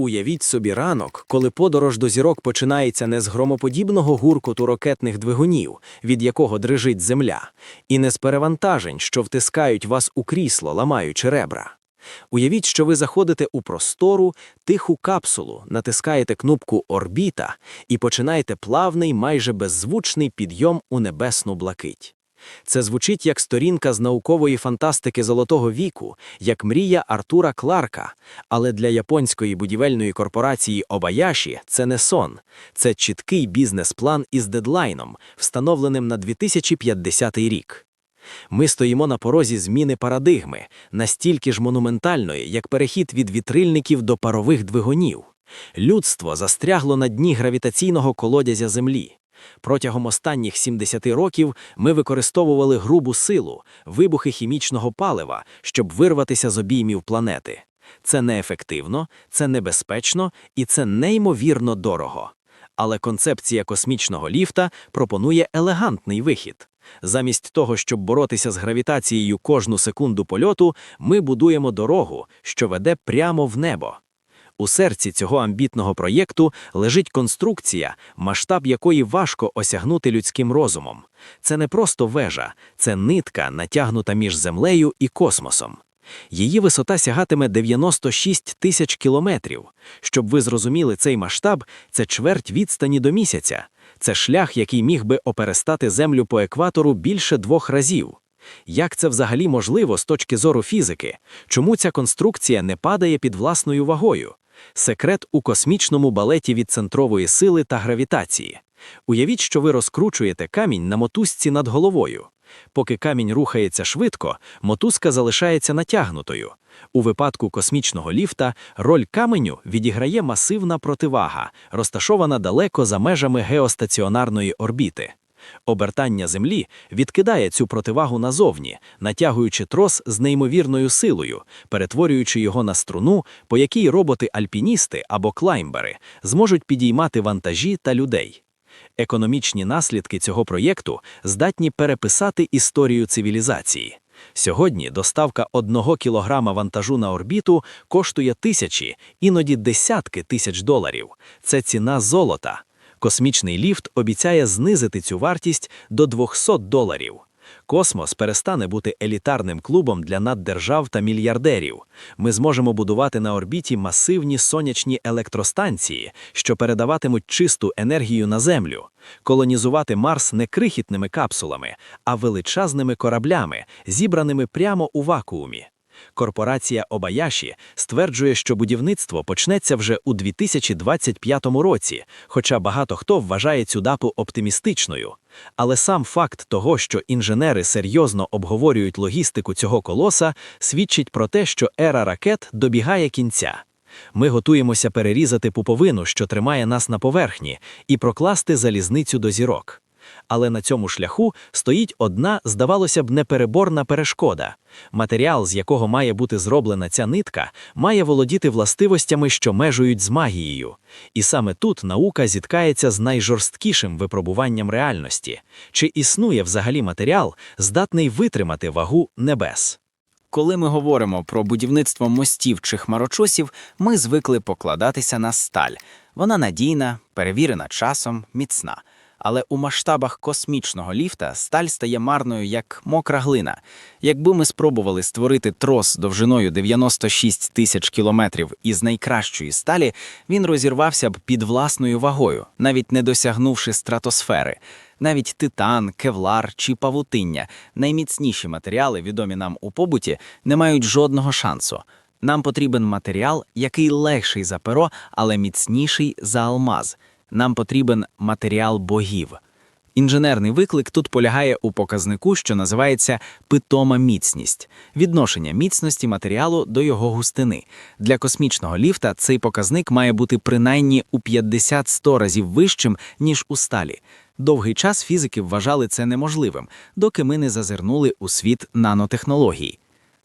Уявіть собі ранок, коли подорож до зірок починається не з громоподібного гуркоту ракетних двигунів, від якого дрижить земля, і не з перевантажень, що втискають вас у крісло, ламаючи ребра. Уявіть, що ви заходите у простору, тиху капсулу, натискаєте кнопку Орбіта і починаєте плавний, майже беззвучний підйом у небесну блакить. Це звучить як сторінка з наукової фантастики Золотого віку, як мрія Артура Кларка. Але для японської будівельної корпорації Обаяші це не сон, це чіткий бізнес-план із дедлайном, встановленим на 2050 рік. Ми стоїмо на порозі зміни парадигми, настільки ж монументальної, як перехід від вітрильників до парових двигунів. Людство застрягло на дні гравітаційного колодязя Землі. Протягом останніх 70 років ми використовували грубу силу, вибухи хімічного палива, щоб вирватися з обіймів планети. Це неефективно, це небезпечно і це неймовірно дорого. Але концепція космічного ліфта пропонує елегантний вихід. Замість того, щоб боротися з гравітацією кожну секунду польоту, ми будуємо дорогу, що веде прямо в небо. У серці цього амбітного проєкту лежить конструкція, масштаб якої важко осягнути людським розумом. Це не просто вежа, це нитка, натягнута між землею і космосом. Її висота сягатиме 96 тисяч кілометрів. Щоб ви зрозуміли цей масштаб, це чверть відстані до місяця. Це шлях, який міг би оперестати Землю по екватору більше двох разів. Як це взагалі можливо з точки зору фізики? Чому ця конструкція не падає під власною вагою? Секрет у космічному балеті від центрової сили та гравітації. Уявіть, що ви розкручуєте камінь на мотузці над головою. Поки камінь рухається швидко, мотузка залишається натягнутою. У випадку космічного ліфта роль каменю відіграє масивна противага, розташована далеко за межами геостаціонарної орбіти. Обертання Землі відкидає цю противагу назовні, натягуючи трос з неймовірною силою, перетворюючи його на струну, по якій роботи-альпіністи або клаймбери зможуть підіймати вантажі та людей. Економічні наслідки цього проєкту здатні переписати історію цивілізації. Сьогодні доставка одного кілограма вантажу на орбіту коштує тисячі, іноді десятки тисяч доларів. Це ціна золота. Космічний ліфт обіцяє знизити цю вартість до 200 доларів. Космос перестане бути елітарним клубом для наддержав та мільярдерів. Ми зможемо будувати на орбіті масивні сонячні електростанції, що передаватимуть чисту енергію на Землю, колонізувати Марс не крихітними капсулами, а величезними кораблями, зібраними прямо у вакуумі. Корпорація Обаяші стверджує, що будівництво почнеться вже у 2025 році, хоча багато хто вважає цю дату оптимістичною. Але сам факт того, що інженери серйозно обговорюють логістику цього колоса, свідчить про те, що ера ракет добігає кінця. Ми готуємося перерізати пуповину, що тримає нас на поверхні, і прокласти залізницю до зірок. Але на цьому шляху стоїть одна, здавалося б, непереборна перешкода. Матеріал, з якого має бути зроблена ця нитка, має володіти властивостями, що межують з магією. І саме тут наука зіткається з найжорсткішим випробуванням реальності. Чи існує взагалі матеріал, здатний витримати вагу небес? Коли ми говоримо про будівництво мостів чи хмарочосів, ми звикли покладатися на сталь. Вона надійна, перевірена часом, міцна. Але у масштабах космічного ліфта сталь стає марною як мокра глина. Якби ми спробували створити трос довжиною 96 тисяч кілометрів із найкращої сталі, він розірвався б під власною вагою, навіть не досягнувши стратосфери. Навіть титан, кевлар чи павутиння, найміцніші матеріали, відомі нам у побуті, не мають жодного шансу. Нам потрібен матеріал, який легший за перо, але міцніший за алмаз. Нам потрібен матеріал богів. Інженерний виклик тут полягає у показнику, що називається питома міцність, відношення міцності матеріалу до його густини. Для космічного ліфта цей показник має бути принаймні у 50-100 разів вищим, ніж у сталі. Довгий час фізики вважали це неможливим, доки ми не зазирнули у світ нанотехнологій.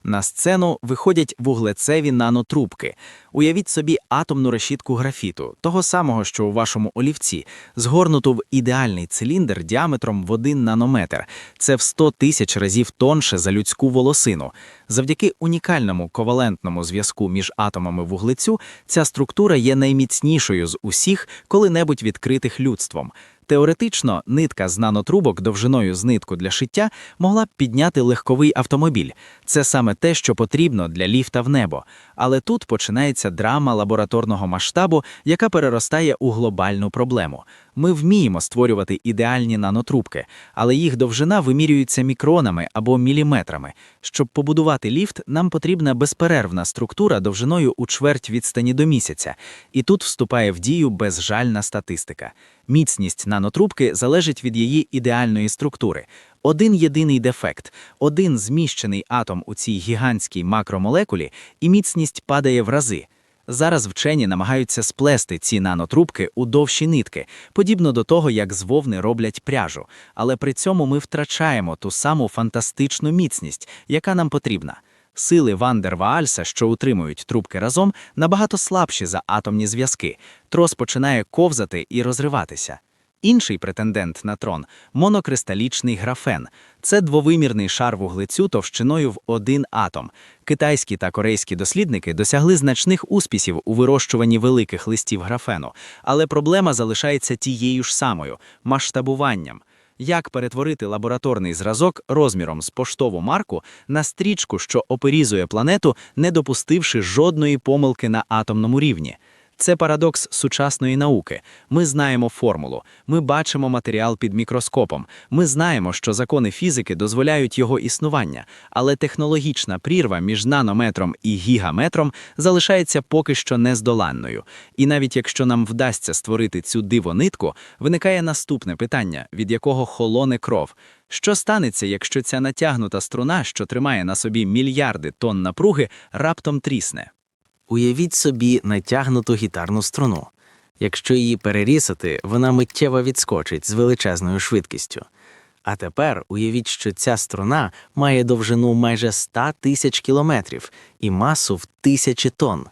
На сцену виходять вуглецеві нанотрубки. Уявіть собі атомну решітку графіту, того самого, що у вашому олівці, згорнуту в ідеальний циліндр діаметром в 1 нанометр. Це в 100 тисяч разів тонше за людську волосину. Завдяки унікальному ковалентному зв'язку між атомами вуглецю ця структура є найміцнішою з усіх коли-небудь відкритих людством. Теоретично, нитка з нанотрубок довжиною з нитку для шиття могла б підняти легковий автомобіль. Це саме те, що потрібно для ліфта в небо. Але тут починається драма лабораторного масштабу, яка переростає у глобальну проблему. Ми вміємо створювати ідеальні нанотрубки, але їх довжина вимірюється мікронами або міліметрами. Щоб побудувати ліфт, нам потрібна безперервна структура довжиною у чверть відстані до місяця. І тут вступає в дію безжальна статистика. Міцність нанотрубки залежить від її ідеальної структури. Один єдиний дефект, один зміщений атом у цій гігантській макромолекулі, і міцність падає в рази. Зараз вчені намагаються сплести ці нанотрубки у довші нитки, подібно до того, як з вовни роблять пряжу, але при цьому ми втрачаємо ту саму фантастичну міцність, яка нам потрібна. Сили Ван дер що утримують трубки разом, набагато слабші за атомні зв'язки. Трос починає ковзати і розриватися. Інший претендент на трон монокристалічний графен. Це двовимірний шар вуглецю товщиною в один атом. Китайські та корейські дослідники досягли значних успіхів у вирощуванні великих листів графену, але проблема залишається тією ж самою масштабуванням. Як перетворити лабораторний зразок розміром з поштову марку на стрічку, що оперізує планету, не допустивши жодної помилки на атомному рівні? Це парадокс сучасної науки. Ми знаємо формулу, ми бачимо матеріал під мікроскопом, ми знаємо, що закони фізики дозволяють його існування, але технологічна прірва між нанометром і гігаметром залишається поки що нездоланною. І навіть якщо нам вдасться створити цю дивонитку, виникає наступне питання, від якого холоне кров. Що станеться, якщо ця натягнута струна, що тримає на собі мільярди тонн напруги, раптом трісне? Уявіть собі натягнуту гітарну струну. Якщо її перерізати, вона миттєво відскочить з величезною швидкістю. А тепер уявіть, що ця струна має довжину майже 100 тисяч кілометрів і масу в тисячі тонн.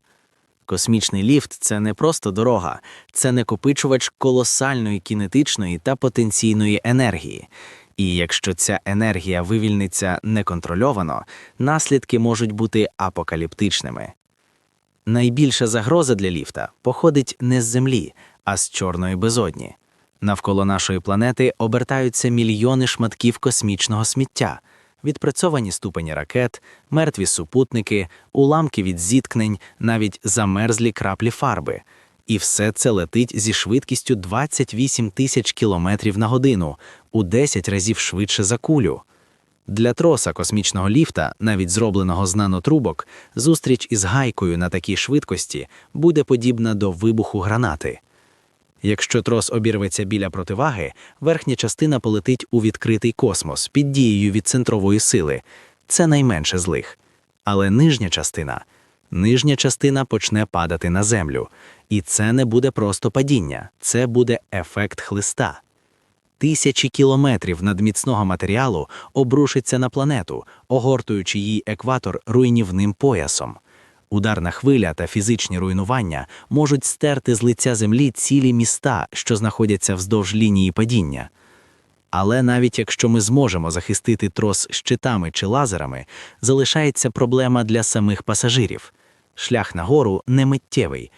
Космічний ліфт це не просто дорога, це накопичувач колосальної кінетичної та потенційної енергії. І якщо ця енергія вивільниться неконтрольовано, наслідки можуть бути апокаліптичними. Найбільша загроза для ліфта походить не з Землі, а з чорної безодні. Навколо нашої планети обертаються мільйони шматків космічного сміття, відпрацьовані ступені ракет, мертві супутники, уламки від зіткнень, навіть замерзлі краплі фарби. І все це летить зі швидкістю 28 тисяч кілометрів на годину, у 10 разів швидше за кулю. Для троса космічного ліфта, навіть зробленого з нанотрубок, зустріч із гайкою на такій швидкості буде подібна до вибуху гранати. Якщо трос обірветься біля противаги, верхня частина полетить у відкритий космос під дією від центрової сили. Це найменше злих. Але нижня частина, нижня частина почне падати на землю. І це не буде просто падіння, це буде ефект хлиста. Тисячі кілометрів надміцного матеріалу обрушиться на планету, огортуючи її екватор руйнівним поясом. Ударна хвиля та фізичні руйнування можуть стерти з лиця землі цілі міста, що знаходяться вздовж лінії падіння. Але навіть якщо ми зможемо захистити трос щитами чи лазерами, залишається проблема для самих пасажирів. Шлях нагору не миттєвий.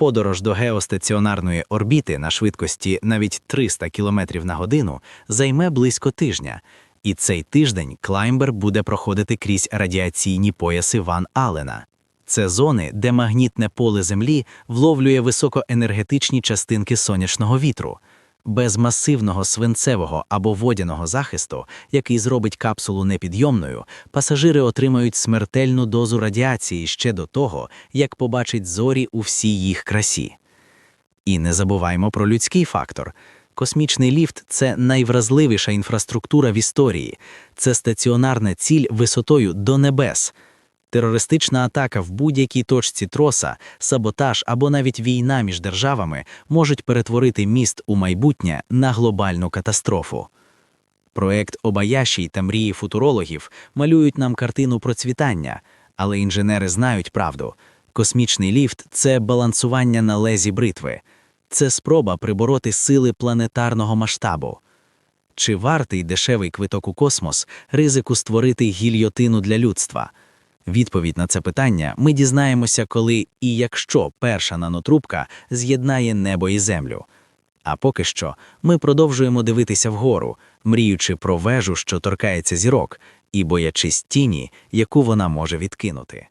Подорож до геостаціонарної орбіти на швидкості навіть 300 км на годину займе близько тижня, і цей тиждень клаймбер буде проходити крізь радіаційні пояси Ван Алена. Це зони, де магнітне поле Землі вловлює високоенергетичні частинки сонячного вітру. Без масивного свинцевого або водяного захисту, який зробить капсулу непідйомною, пасажири отримають смертельну дозу радіації ще до того, як побачать зорі у всій їх красі. І не забуваймо про людський фактор. Космічний ліфт це найвразливіша інфраструктура в історії, це стаціонарна ціль висотою до небес. Терористична атака в будь-якій точці троса, саботаж або навіть війна між державами можуть перетворити міст у майбутнє на глобальну катастрофу. Проект Обаяші та мрії футурологів малюють нам картину процвітання, але інженери знають правду. Космічний ліфт це балансування на лезі бритви, це спроба прибороти сили планетарного масштабу. Чи вартий дешевий квиток у космос ризику створити гільйотину для людства? Відповідь на це питання ми дізнаємося, коли і якщо перша нанотрубка з'єднає небо і землю. А поки що ми продовжуємо дивитися вгору, мріючи про вежу, що торкається зірок, і боячись тіні, яку вона може відкинути.